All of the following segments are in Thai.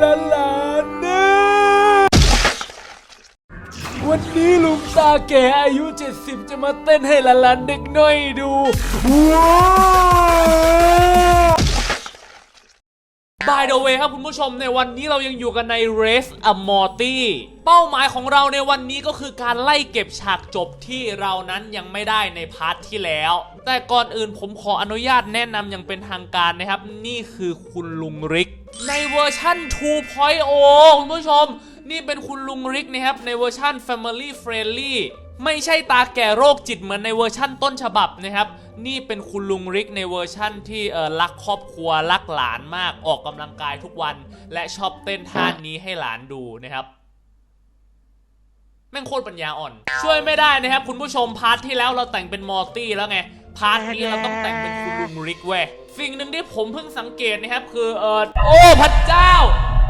หลานนะวันนี้ลุงตาแก่อายุ 70 จะมาเต้นให้หลานๆเด็กน้อยดู ว้าว By the way ครับคุณผู้ชมในวันนี้เรายังอยู่กันใน Race a Morty เป้าหมายของเราในวันนี้ก็คือการไล่เก็บฉากจบที่เรานั้นยังไม่ได้ในพาร์ทที่แล้ว แต่ก่อนอื่นผมขออนุญาตแนะนำอย่างเป็นทางการนะครับ นี่คือคุณลุงริก ในเวอร์ชั่น 2.0 คุณผู้ชม นี่เป็นคุณลุงริกนะครับในเวอร์ชั่น Family Friendly ไม่ใช่ตาแก่โรคจิตเหมือนในเวอร์ชั่นต้นฉบับนะครับ นี่เป็นคุณลุงริกในเวอร์ชั่นที่เออรักครอบครัวรักหลานมากออกกำลังกายทุกวัน และชอบเต้นท่านี้ให้หลานดูนะครับแม่งโคตรปัญญาอ่อน ช่วยไม่ได้นะครับ คุณผู้ชมพาร์ทที่แล้วเราแต่งเป็นมอร์ตี้แล้วไงพาร์ทนี้เราต้องแต่งเป็นคุณลุงริกเว้ยสิ่งหนึ่งที่ผมเพิ่งสังเกตนะครับคือเออโอ้พระเจ้า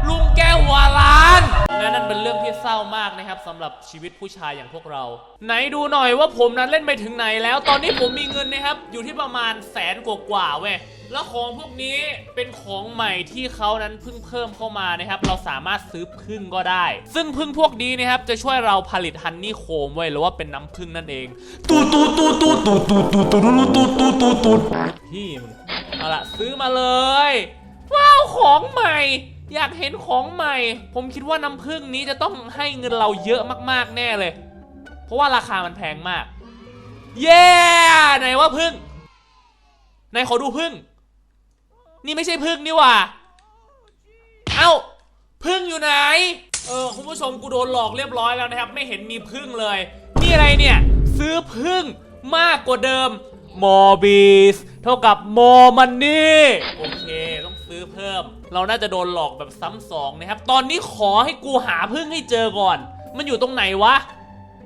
ลุงแกหัวล้านและนั่นเป็นเรื่องที่เศร้ามากนะครับสำหรับชีวิตผู้ชายอย่างพวกเรา ไหนดูหน่อยว่าผมนั้นเล่นไปถึงไหนแล้ว ตอนนี้ผมมีเงินนะครับ อยู่ที่ประมาณแสนกว่าๆเว้ยแล้วของพวกนี้เป็นของใหม่ที่เขานั้นเพิ่งเพิ่มเข้ามานะครับ เราสามารถซื้อพึ่งก็ได้ ซึ่งพึ่งพวกนี้นะครับจะช่วยเราผลิตฮันนี่โคมไว้ยหรือว่าเป็นน้ำพึ่งนั่นเองตูดตูดตูดตูดตูดตูดตูดตูดตูดตูดตูดตูดพี่มึงเอาละซื้อมาเลยว้าวของใหม่ อยากเห็นของใหม่ ผมคิดว่าน้ำผึ้งนี้จะต้องให้เงินเราเยอะมากๆแน่เลย เพราะว่าราคามันแพงมาก เย้ไหนว่าพึ่งไหนขอดูพึ่งนี่ไม่ใช่พึ่งนี่ว่า เอ้าพึ่งอยู่ไหน เออคุณผู้ชมกูโดนหลอกเรียบร้อยแล้วนะครับ ไม่เห็นมีพึ่งเลย นี่อะไรเนี่ย ซื้อพึ่งมากกว่าเดิมมอบีสเท่ากับโมมันนี่ โอเค ซื้อเพิ่ม เราน่าจะโดนหลอกแบบซ้ำสองนะครับ ตอนนี้ขอให้กูหาพึ่งให้เจอก่อน มันอยู่ตรงไหนวะ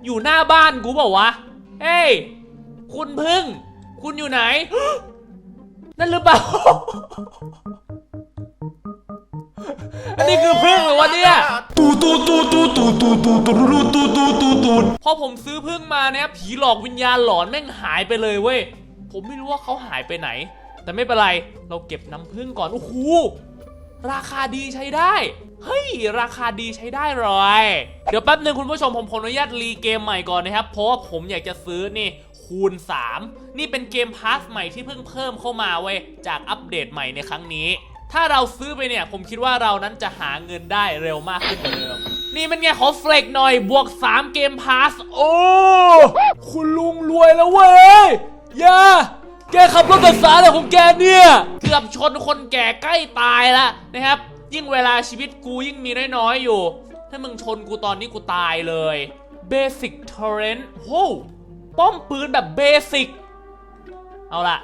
อยู่หน้าบ้านกูเปล่าวะ เฮ้ย คุณพึ่ง คุณอยู่ไหน นั่นหรือเปล่า อันนี้คือพึ่งเหรือวะเนี่ย ตูดตูดตูดตูดตูดตูดตูดตูดตูดตูดตูดตูดพอผมซื้อพึ่งมาเนี่ยผีหลอกวิญญาณหลอนแม่งหายไปเลยเว้ย ผมไม่รู้ว่าเขาหายไปไหน แต่ไม่เป็นไร เราเก็บน้ำพึ่งก่อน โอ้โห ราคาดีใช้ได้ เฮ้ย ราคาดีใช้ได้เลยเดี๋ยวแป๊บนึงคุณผู้ชมผมขออนุญาตรีเกมใหม่ก่อนนะครับ เพราะว่าผมอยากจะซื้อนี่คูณ 3 นี่เป็นเกมพาสใหม่ที่เพิ่งเพิ่มเข้ามาเว้ย จากอัปเดตใหม่ในครั้งนี้ ถ้าเราซื้อไปเนี่ย ผมคิดว่าเรานั้นจะหาเงินได้เร็วมากขึ้นกว่าเดิม นี่มันไงขอเฟลกหน่อยบวก 3 เกมพาส โอ้ คุณลุงรวยแล้วเว้ย อย่า แกขับรถแบบสาอะไรของแกเนี่ย เกือบชนคนแก่ใกล้ตายแล้วนะครับ ยิ่งเวลาชีวิตกูยิ่งมีน้อยๆอยู่ ถ้ามึงชนกูตอนนี้กูตายเลย Basic Torrent โหป้อมปืนแบบเบสิกเอาล่ะ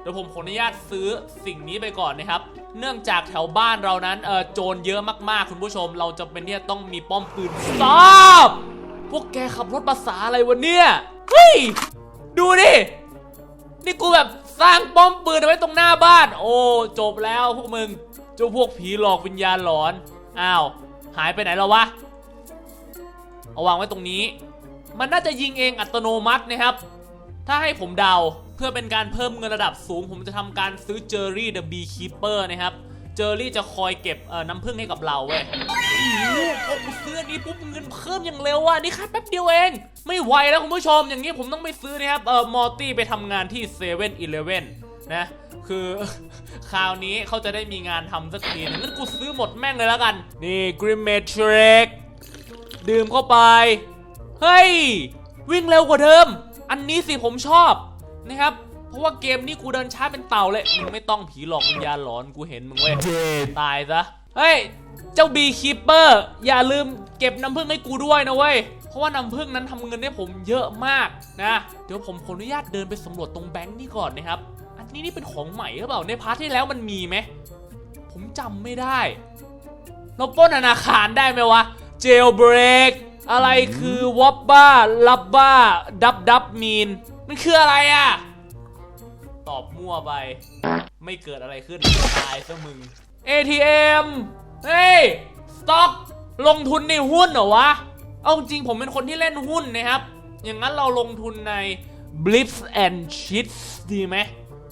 เดี๋ยวผมขออนุญาตซื้อสิ่งนี้ไปก่อนนะครับ เนื่องจากแถวบ้านเรานั้นเออโจรเยอะมากๆคุณผู้ชม เราจะเป็นเนี่ยต้องมีป้อมปืนสอบพวกแกขับรถภาษาอะไรวะเนี่ยเฮ้ยดูดิ นี่กูแบบสร้างป้อมปืนเอาไว้ตรงหน้าบ้าน โอ้จบแล้วพวกมึงเจ้าพวกผีหลอกวิญญาณหลอนอ้าวหายไปไหนแล้ววะเอาวางไว้ตรงนี้ มันน่าจะยิงเองอัตโนมัตินะครับ ถ้าให้ผมเดาเพื่อเป็นการเพิ่มเงินระดับสูง ผมจะทำการซื้อเจอรี่เดอะบีคีเปอร์นะครับ เจอรี่จะคอยเก็บน้ำผึ้งให้กับเราเว้ยโอ้โหพอกูซื้อนี้ปุ๊บเงินเพิ่มอย่างเร็วอะนี่แค่แป๊บเดียวเอง ไม่ไหวแล้วคุณผู้ชมอย่างนี้ผมต้องไปซื้อนะครับเออมอร์ตี้ไปทำงานที่เซเว่นอีเลเว่นนะคือคราวนี้เขาจะได้มีงานทำสักทีนึงงั้นกูซื้อหมดแม่งเลยแล้วกัน นี่กริมเมทริกดื่มเข้าไป เฮ้ย วิ่งเร็วกว่าเดิม อันนี้สิผมชอบนะครับ ราะว่าเกมนี้กูเดินช้าเป็นเต่าเลยมึงไม่ต้องผีหลอกวิญญาณหลอนกูเห็นมึงเว้ยเจ็ดตายซะเฮ้ยเจ้าบีคีเปอร์อย่าลืมเก็บน้ำผึ้งให้กูด้วยนะเว้ยเพราะว่าน้ำผึ้งนั้นทำเงินให้ผมเยอะมากนะเดี๋ยวผมขออนุญาตเดินไปสำรวจตรงแบงค์นี่ก่อนนะครับ อันนี้นี่เป็นของใหม่หรือเปล่าในพาร์ทที่แล้วมันมีไหมผมจำไม่ได้เราปล้นธนาคารได้ไหมวะเจลเบรกอะไรคือวอบบ้าลับบ้าดับดับมีนมันคืออะไรอะ ตอบมั่วไป ไม่เกิดอะไรขึ้น ตายซะมึง ATM เฮ้ยสต็อกลงทุนในหุ้นเหรอวะ เอาจริงผมเป็นคนที่เล่นหุ้นนะครับ อย่างนั้นเราลงทุนใน Blips and Cheats ดีไหม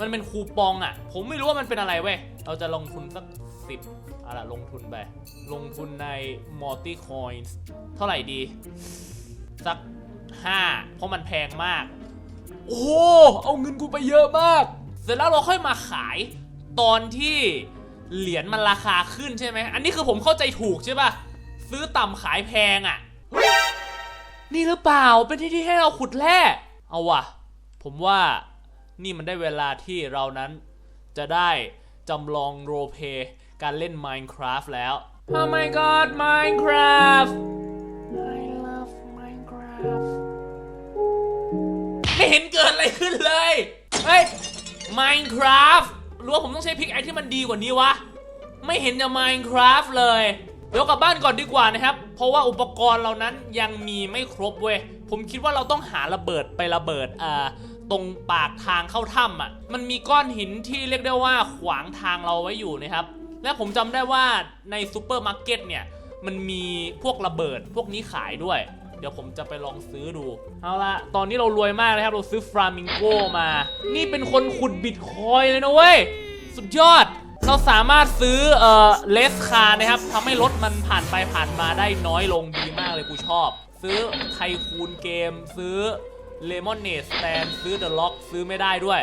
มันเป็นคูปองอะ่ะ ผมไม่รู้ว่ามันเป็นอะไรเว้ย เราจะลงทุนสัก10เอาล่ะลงทุนไป ลงทุนใน multi coins เท่าไหร่ดี สัก 5 เพราะมันแพงมาก โอ้โหเอาเงินกูไปเยอะมาก เสร็จแล้วเราค่อยมาขายตอนที่เหรียญมันราคาขึ้นใช่ไหม อันนี้คือผมเข้าใจถูกใช่ปะซื้อต่ำขายแพงอะ่ะ นี่หรือเปล่า เป็นที่ที่ให้เราขุดแร่ เอาว่ะ ผมว่านี่มันได้เวลาที่เรานั้นจะได้จำลองโรเพลย์การเล่น Minecraft แล้ว Oh my god Minecraft เห็นเกิดอะไรขึ้นเลย เฮ้ย Minecraft หรือว่าผมต้องใช้พิกไอที่มันดีกว่านี้วะ ไม่เห็นจะ Minecraft เลย เดี๋ยวกลับบ้านก่อนดีกว่านะครับ เพราะว่าอุปกรณ์เรานั้นยังมีไม่ครบเว้ย ผมคิดว่าเราต้องหาระเบิดไประเบิดอ่าตรงปากทางเข้าถ้ำอะ มันมีก้อนหินที่เรียกได้ว่าขวางทางเราไว้อยู่นะครับ และผมจำได้ว่าในซูเปอร์มาร์เก็ตเนี่ย มันมีพวกระเบิดพวกนี้ขายด้วย เดี๋ยวผมจะไปลองซื้อดู เอาละตอนนี้เรารวยมากเลยครับ เราซื้อฟลามิงโกมา นี่เป็นคนขุดบิตคอยเลยนะเว้ย สุดยอด เราสามารถซื้อเอ่อเลสคาร์นะครับทำให้รถมันผ่านไปผ่านมาได้น้อยลงดีมากเลยกูชอบ ซื้อไทคูนเกม ซื้อเลมอนเนสแตนซื้อเดอะล็อกซื้อไม่ได้ด้วย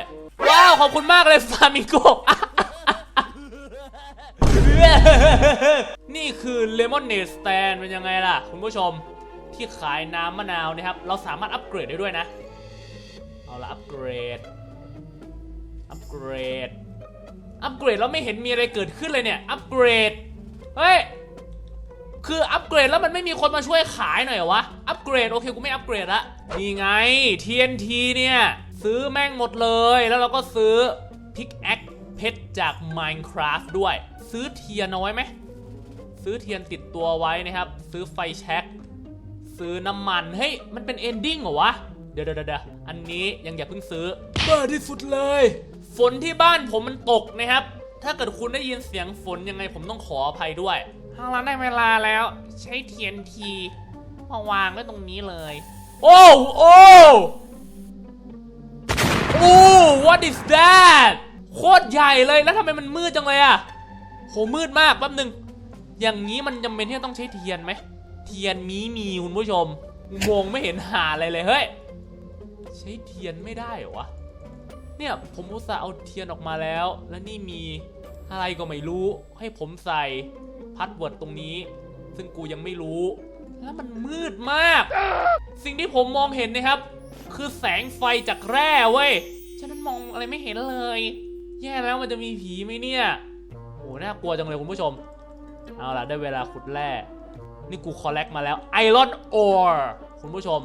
ว้าว ขอบคุณมากเลยฟามิงโกนี่คือเลมอนเนสแตนเป็นยังไงล่ะ คุณผู้ชม ที่ขายน้ำมะนาวนะครับ เราสามารถอัปเกรดได้ด้วยนะ เอาละอัปเกรด อัปเกรด อัปเกรดแล้วไม่เห็นมีอะไรเกิดขึ้นเลยเนี่ย อัปเกรด เฮ้ย คืออัปเกรดแล้วมันไม่มีคนมาช่วยขายหน่อยเหรอวะ อัปเกรดโอเคกูไม่อัปเกรดละนี่ไง TNT เนี่ย ซื้อแม่งหมดเลย แล้วเราก็ซื้อพิกแอคเพชรจาก Minecraft ด้วย ซื้อเทียนเอาไว้ไหมซื้อเทียนติดตัวไว้นะครับ ซื้อไฟแช็ก ซื้อน้ำมันเฮ้ยมันเป็นเอนดิ้งเหรอวะเดี๋ยวเดี๋ยวเดี๋ยวอันนี้ยังอย่าเพิ่งซื้อบ้าที่สุดเลย ฝนที่บ้านผมมันตกนะครับ ถ้าเกิดคุณได้ยินเสียงฝนยังไงผมต้องขออภัยด้วยทางร้านได้เวลาแล้ว ใช้เทียนทีมาวางไว้ตรงนี้เลย โอ้โอ้โอ้ what is that โคตรใหญ่เลยแล้วทำไมมันมืดจังเลยอะโหมืดมากแป๊บหนึง อย่างนี้มันจำเป็นที่จะต้องใช้เทียนไหม เทียนมีมีคุณผู้ชมมงไม่เห็นหาอะไรเลยเฮ้ยใช้เทียนไม่ได้เหรอวะเนี่ยผมอุตส่าห์เอาเทียนออกมาแล้ว และนี่มีอะไรก็ไม่รู้ ให้ผมใส่พัดเวิร์ดตรงนี้ ซึ่งกูยังไม่รู้ แล้วมันมืดมาก สิ่งที่ผมมองเห็นนะครับ คือแสงไฟจากแร่เว้ยฉะนั้นมองอะไรไม่เห็นเลย แย่แล้วมันจะมีผีไหมเนี่ยโหน่ากลัวจังเลยคุณผู้ชม เอาล่ะได้เวลาขุดแร่ นี่กูคอลเลกมาแล้วไอรอนออร์คุณผู้ชม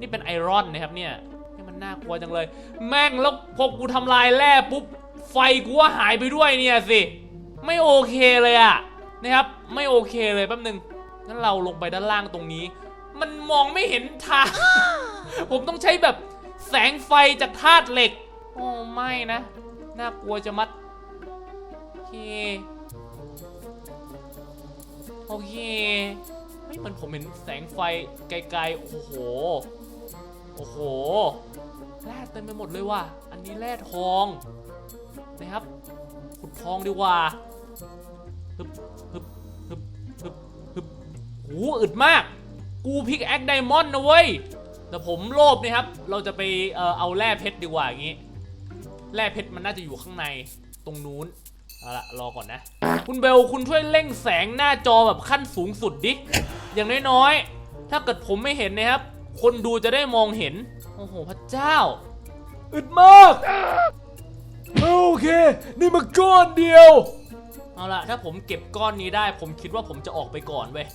นี่เป็นไอรอนนะครับเนี่ยนี่มันน่ากลัวจังเลย แม่งแล้วพอกูทำลายแร่ปุ๊บ ไฟกูก็หายไปด้วยเนี่ยสิ ไม่โอเคเลยอะนะครับ ไม่โอเคเลยแป๊บนึงงั้นเราลงไปด้านล่างตรงนี้ มันมองไม่เห็นทาง ผมต้องใช้แบบแสงไฟจากธาตุเหล็ก โอ้ไม่นะ น่ากลัวจะมัดโอเค โอเค ม่เหมือนผมเห็นแสงไฟไกลๆ โอ้โห โอ้โห แร่เต็มไปหมดเลยว่ะ อันนี้แร่ทองนะครับ ขุดทองดีกว่าฮึบฮึบฮึบฮึบฮึบโหอึดมาก กูพิกแอคไดมอนด์นะเว้ย แต่ผมโลภนะครับ เราจะไปเอ่อเอาแร่เพชรดีกว่าอย่างงี้ แร่เพชรมันน่าจะอยู่ข้างในตรงนู้น เอาละรอก่อนนะ คุณเบลคุณช่วยเร่งแสงหน้าจอแบบขั้นสูงสุดดิ อย่างน้อยๆ ถ้าเกิดผมไม่เห็นนะครับ คนดูจะได้มองเห็น โอ้โห พระเจ้า อึดมาก โอเค นี่มาก้อนเดียว เอาละถ้าผมเก็บก้อนนี้ได้ ผมคิดว่าผมจะออกไปก่อนเว้ย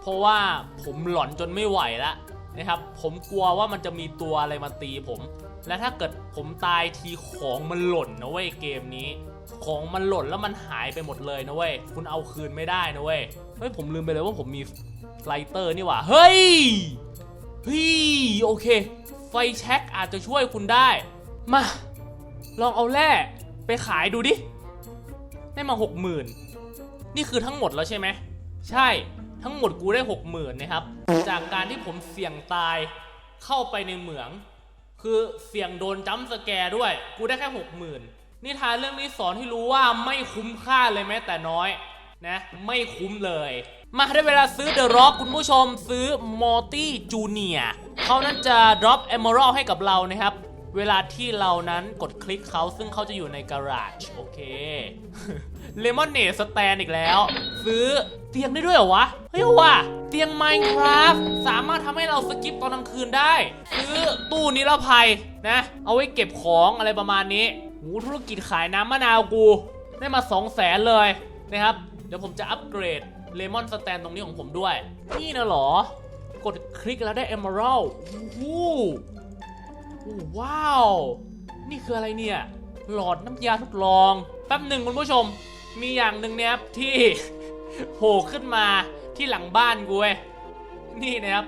เพราะว่าผมหลอนจนไม่ไหวแล้วนะครับ ผมกลัวว่ามันจะมีตัวอะไรมาตีผม และถ้าเกิดผมตายทีของมันหล่นนะเว้ยเกมนี้ ของมันหล่นแล้วมันหายไปหมดเลยนะเว้ย คุณเอาคืนไม่ได้นะเว้ย เฮ้ย ผมลืมไปเลยว่าผมมีไลเตอร์นี่หว่า เฮ้ยเฮ้ยโอเค ไฟแช็กอาจจะช่วยคุณได้ มา ลองเอาแร่ไปขายดูดิ ได้มาหกหมื่นนี่คือทั้งหมดแล้วใช่ไหม ใช่ ทั้งหมดกูได้หกหมื่นนะครับ จากการที่ผมเสี่ยงตายเข้าไปในเหมือง คือเสี่ยงโดนจัมป์สแกร์ด้วย กูได้แค่หกหมื่น นิทานเรื่องนี้สอนให้รู้ว่าไม่คุ้มค่าเลยแม้แต่น้อยนะไม่คุ้มเลย มาได้เวลาซื้อเดอะร็อกคุณผู้ชมซื้อมอร์ตี้จูเนียเขานั้นจะ drop emerald ให้กับเรานะครับ เวลาที่เรานั้นกดคลิกเขาซึ่งเขาจะอยู่ในการาจโอเคเลมอนเนสแตนอีกแล้ว ซื้อเตียงได้ด้วยเหรอวะ เฮ้ยว่ะเตียง Minecraft สามารถทำให้เราสกิปตอนกลางคืนได้ ซื้อตู้นิรภัยนะ เอาไว้เก็บของอะไรประมาณนี้ หูธุรกิจขายน้ำมะนาวกู ได้มา 2 0 0แสนเลยนะครับ เดี๋ยวผมจะอัปเกรดเลมอนสแตนตรงนี้ของผมด้วย นี่นะหรอ กดคลิกแล้วได้ Emerald โอ้โหโอ้ว้าว นี่คืออะไรเนี่ย หลอดน้ำยาทดลอง แป๊บหนึ่งคุณผู้ชม มีอย่างหนึ่งเนี่ยครับที่โผล่ขึ้นมาที่หลังบ้านกูเว้ยนี่นะครับ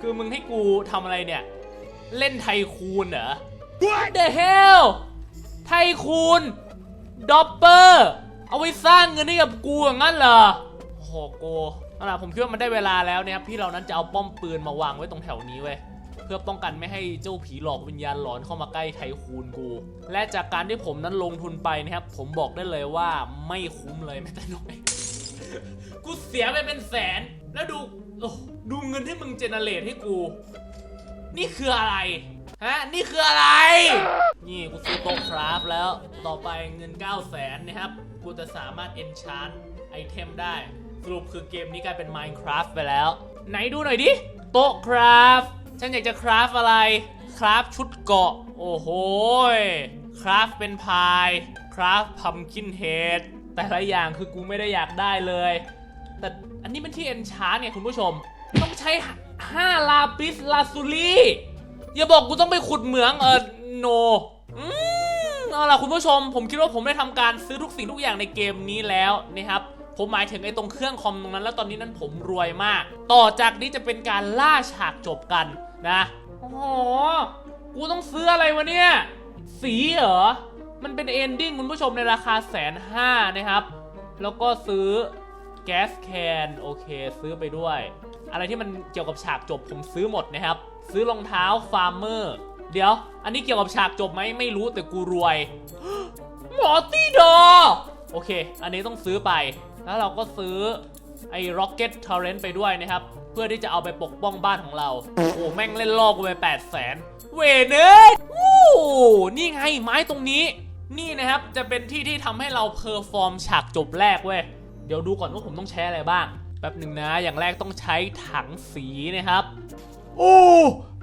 คือมึงให้กูทำอะไรเนี่ย เล่นไทคูนเหรอ What the hell ไทคูนด็อปเปอร์ เอาไว้สร้างเงินให้กับกูอย่างนั้นเหรอโหโกเอาล่ะผมคิดว่ามันได้เวลาแล้วเนี่ยครับที่เรานั้นจะเอาป้อมปืนมาวางไว้ตรงแถวนี้เว้ยเพื่อป้องกันไม่ให้เจ้าผีหลอกวิญญาณหลอนเข้ามาใกล้ไทคูนกู และจากการที่ผมนั้นลงทุนไปนะครับ ผมบอกได้เลยว่าไม่คุ้มเลยแม้แต่น้อย กูเสียไปเป็นแสน แล้วดูดูเงินที่มึงเจเนเรตให้กู นี่คืออะไร ฮะ นี่คืออะไร นี่กูซื้อโต๊ะคราฟแล้ว ต่อไปเงิน 9 0 0แสนนะครับ กูจะสามารถ enchant ไอเทมได้ สรุปคือเกมนี้กลายเป็น Minecraft ไปแล้ว ไหนดูหน่อยดิ โต๊ะคราฟ ฉันอยากจะคราฟอะไร คราฟชุดเกาะ โอ้โห คราฟเป็นพาย คราฟพัมคินเฮด แต่ละอย่างคือกูไม่ได้อยากได้เลย แต่อันนี้เป็นที่เอนชาร์เนี่ยคุณผู้ชม ต้องใช้5ลาปิสลาซูลี อย่าบอกกูต้องไปขุดเหมืองเออโนเอาล่ะคุณผู้ชม ผมคิดว่าผมได้ทำการซื้อทุกสิ่งทุกอย่างในเกมนี้แล้วนะครับผมหมายถึงไอ้ตรงเครื่องคอมตรงนั้นแล้วตอนนี้นั้นผมรวยมาก ต่อจากนี้จะเป็นการล่าฉากจบกันนะโอ้โหกูต้องซื้ออะไรวะเนี่ย สีเหรอ มันเป็นเอนดิ้งคุณผู้ชมในราคาแสนห้านะครับ แล้วก็ซื้อแก๊สแคนโอเค ซื้อไปด้วย อะไรที่มันเกี่ยวกับฉากจบผมซื้อหมดนะครับ ซื้อรองเท้าฟาร์มเมอร์ เดี๋ยว อันนี้เกี่ยวกับฉากจบไหมไม่รู้แต่กูรวย หมอตี้ดอ โอเค อันนี้ต้องซื้อไป แล้วเราก็ซื้อไอ้ Rocket Torrent ไปด้วยนะครับ เพื่อที่จะเอาไปปกป้องบ้านของเรา โอ้โห แม่งเล่นลอกกูไป8 0 0แสนเวเนยวู้นี่ไงไม้ตรงนี้ นี่นะครับ จะเป็นที่ที่ทำให้เราเพอร์ฟอร์มฉากจบแรกเว้ย เดี๋ยวดูก่อนว่าผมต้องใช้อะไรบ้าง แป๊บหนึ่งนะ อย่างแรกต้องใช้ถังสีนะครับ โอ้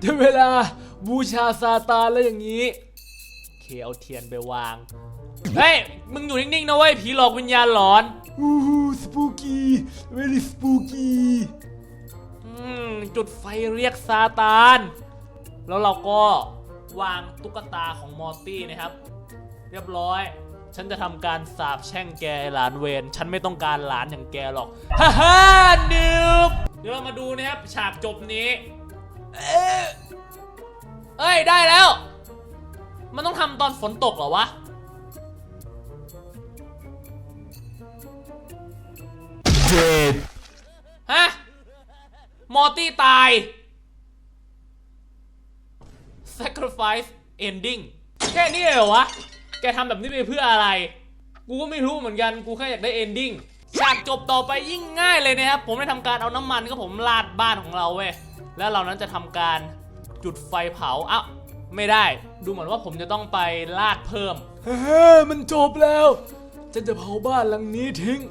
ถึงเวลาบูชาซาตานแล้วอย่างนี้โอเคเอาเทียนไปวาง เฮ้ย มึงอยู่นิ่งๆนะเว้ย ผีหลอกวิญญาณหลอน อู้หูสปูกี้ very spooky อืมจุดไฟเรียกซาตาน แล้วเราก็วางตุ๊กตาของมอร์ตี้นะครับ เรียบร้อย ฉันจะทำการสาบแช่งแกหลานเวนฉันไม่ต้องการหลานอย่างแกหรอก ฮ่าฮ่านิบเดี๋ยวเรามาดูนะครับฉากจบนี้ เอ้ยได้แล้ว มันต้องทำตอนฝนตกเหรอวะ เจ็ดฮะ มอร์ตี้ตาย sacrifice ending แค่นี้เหรอวะ แกทำแบบนี้ไปเพื่ออะไร กูก็ไม่รู้เหมือนกัน กูแค่อยากได้ ending ฉากจบต่อไปยิ่งง่ายเลยนะครับ ผมได้ทำการเอาน้ำมันก็ผมราดบ้านของเราเว้ย แล้วเรานั้นจะทำการจุดไฟเผาอ้าวไม่ได้ ดูเหมือนว่าผมจะต้องไปลาดเพิ่มฮ่ามันจบแล้ว ฉันจะเผาบ้านหลังนี้ทิ้ง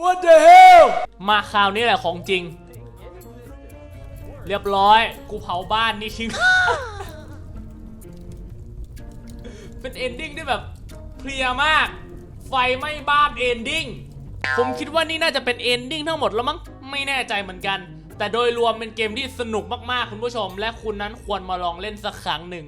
What the hell มาคราวนี้แหละของจริง เรียบร้อย กูเผาบ้านนี่ทิ้ง เป็นเอนดิ้งที่แบบเพลียมาก ไฟไหม้บ้านเอนดิ้ง ผมคิดว่านี่น่าจะเป็นเอนดิ้งทั้งหมดแล้วมั้ง ไม่แน่ใจเหมือนกัน แต่โดยรวมเป็นเกมที่สนุกมากๆ คุณผู้ชม และคุณนั้นควรมาลองเล่นสักครั้งหนึ่ง